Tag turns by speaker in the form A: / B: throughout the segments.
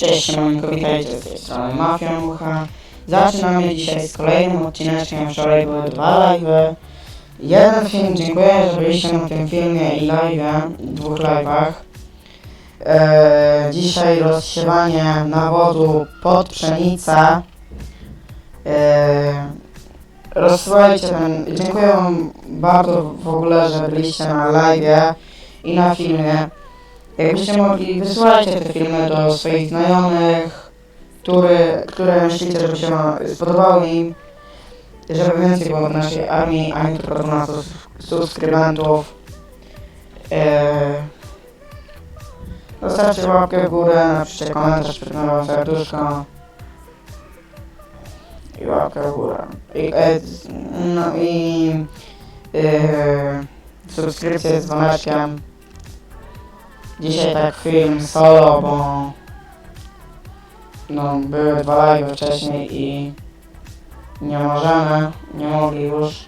A: Cześć, siemanko, witajcie z tej strony Mafia Mucha. Zaczynamy dzisiaj z kolejnym odcineczkiem. Wczoraj były dwa live'y. Jeden film, dziękuję, że byliście na tym filmie i live'ie, dwóch live'ach. Eee, dzisiaj rozsiewanie nawozu pod pszenicę. Eee, rozsyłajcie ten, dziękuję wam bardzo w ogóle, że byliście na live'ie i na filmie. Jakbyście mogli, wysyłajcie te filmy do swoich znajomych, który, które myślicie, żeby się spodobały im, żeby więcej było w naszej armii, a nie tylko 12 subskrybentów. Eee, zostawcie łapkę w górę, napiszcie komentarz, przypnę serduszko i łapkę w górę. I, e, no i e, subskrypcję z dzwoneczkiem. Dzisiaj tak film solo, bo no, były dwa live wcześniej i nie możemy, nie mogli już.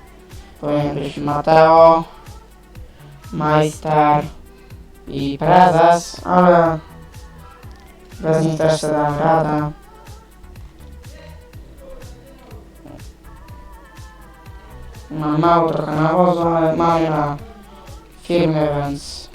A: Powinien być Mateo, Majster i Prezes, ale bez nich też sobie dam radę. Mam mało trochę nawozu, ale mamy na firmie, więc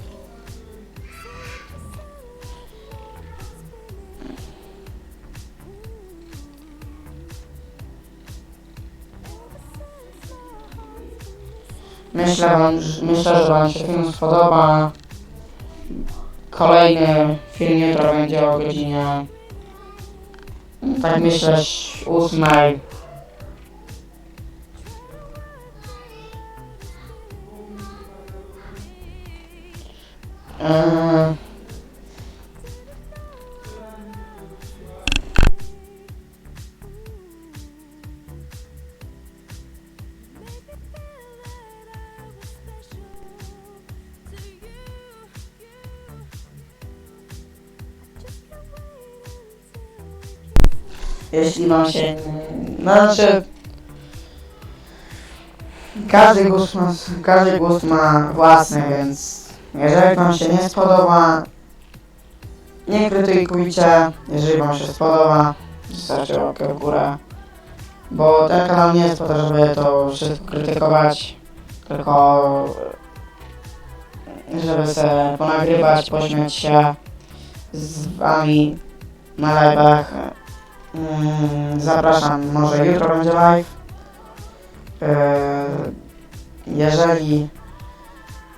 A: Myślę, wam, myślę, że Wam się film spodoba. Kolejny film jutro będzie o godzinie. Tak myślę, ósmej. Eee, jeśli wam się... No, znaczy... Każdy gust ma, każdy gust ma własny, więc jeżeli wam się nie spodoba, nie krytykujcie, jeżeli wam się spodoba, zostawcie łapkę w górę, bo ten kanał nie jest po to, żeby to wszystko krytykować, tylko żeby sobie ponagrywać, pośmiać się z wami na live'ach. Mm, Zapraszam, może jutro będzie live. Yy, Jeżeli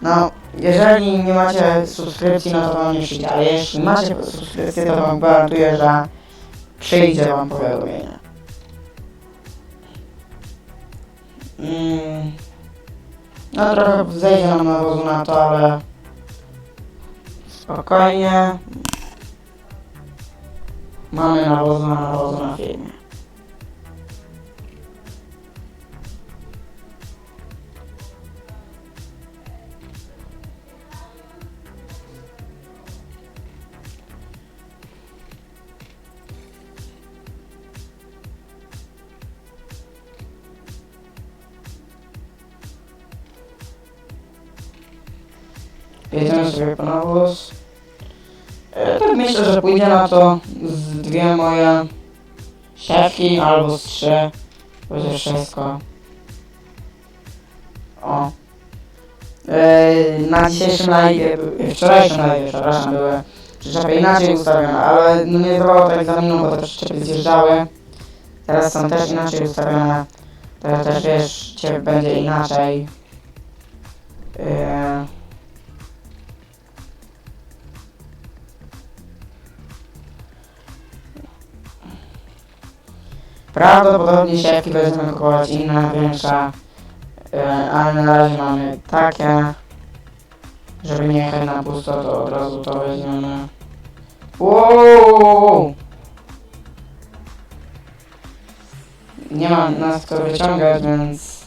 A: no, jeżeli nie macie subskrypcji, no to nie przyjdzie, ale jeśli macie subskrypcję, to wam gwarantuję, że przyjdzie wam powiadomienie. Mm, No trochę zejdzie nam nawozu na to, ale spokojnie. Mamy nawozu na nawozu na filmie. Jedziemy sobie po nawóz. E, tak myślę, że pójdzie na to z dwie moje siatki albo z trzy. Będzie wszystko. O. E, na dzisiejszym live, wczorajszym live, przepraszam, były przyczepy inaczej ustawione, ale no nie zdawało to egzaminu, bo te przyczepy zjeżdżały. Teraz są też inaczej ustawione. Teraz też wiesz, ciebie będzie inaczej. E, Prawdopodobnie siewki będziemy kupować inne, większe, e, ale na razie mamy takie, żeby nie jechać na pusto, to od razu to weźmiemy. Wow! Nie ma nas kto wyciągać, więc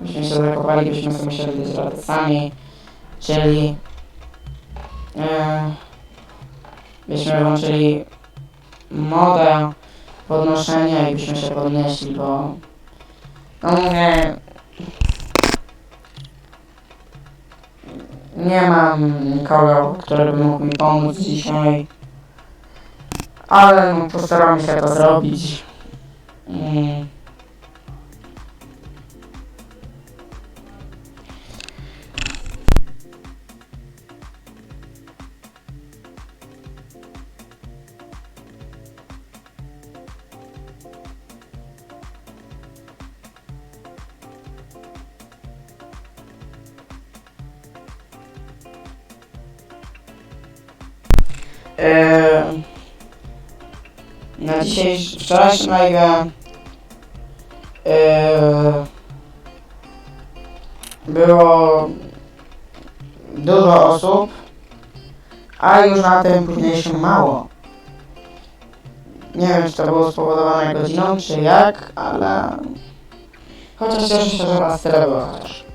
A: byśmy się zakopali, byśmy sobie musieli dać radę sami, czyli e, byśmy włączyli modę podnoszenia i byśmy się podnieśli, bo no mówię nie mam nikogo, który by mógł mi pomóc dzisiaj ale no, postaramy się to zrobić. Mm. Eee, na dzisiejszym, wczorajszym live eee, było dużo osób, a już na tym późniejszym mało. Nie wiem, czy to było spowodowane godziną, czy jak, ale chociaż cieszę się, że was tyle było chociaż.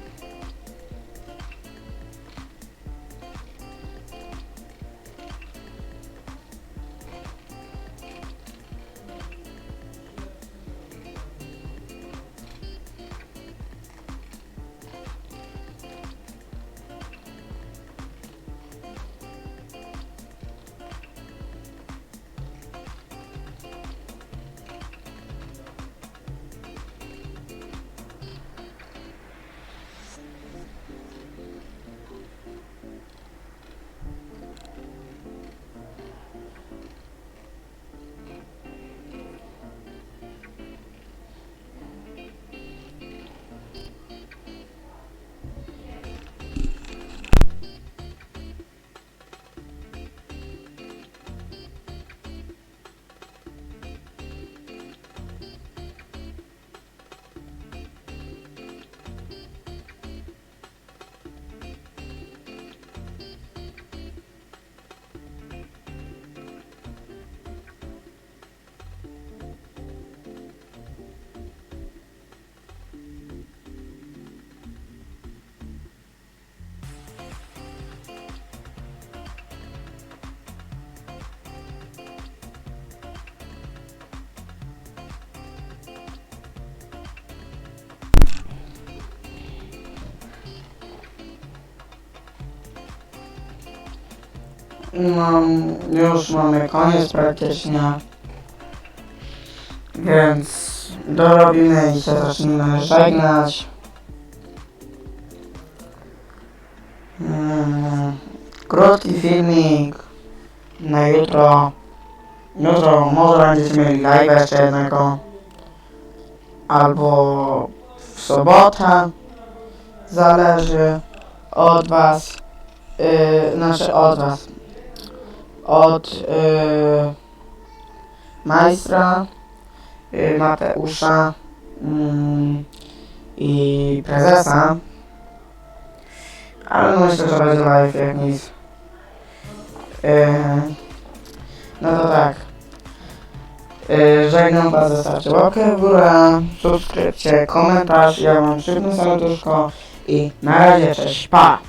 A: No, już mamy koniec praktycznie. Więc dorobimy i się zacznijmy żegnać. Mm, Krótki filmik na jutro. Jutro może będziecie mieli live jeszcze jednego. Albo w sobotę. Zależy od was. Yy, znaczy od was od y, majstra y, Mateusza mm, i prezesa. Ale no myślę, że będzie live jak nic. Y, no to tak. Y, żegnam was, zostawcie łapkę w górę, subskrypcję, komentarz, ja mam szybne serduszko i na razie, cześć, pa!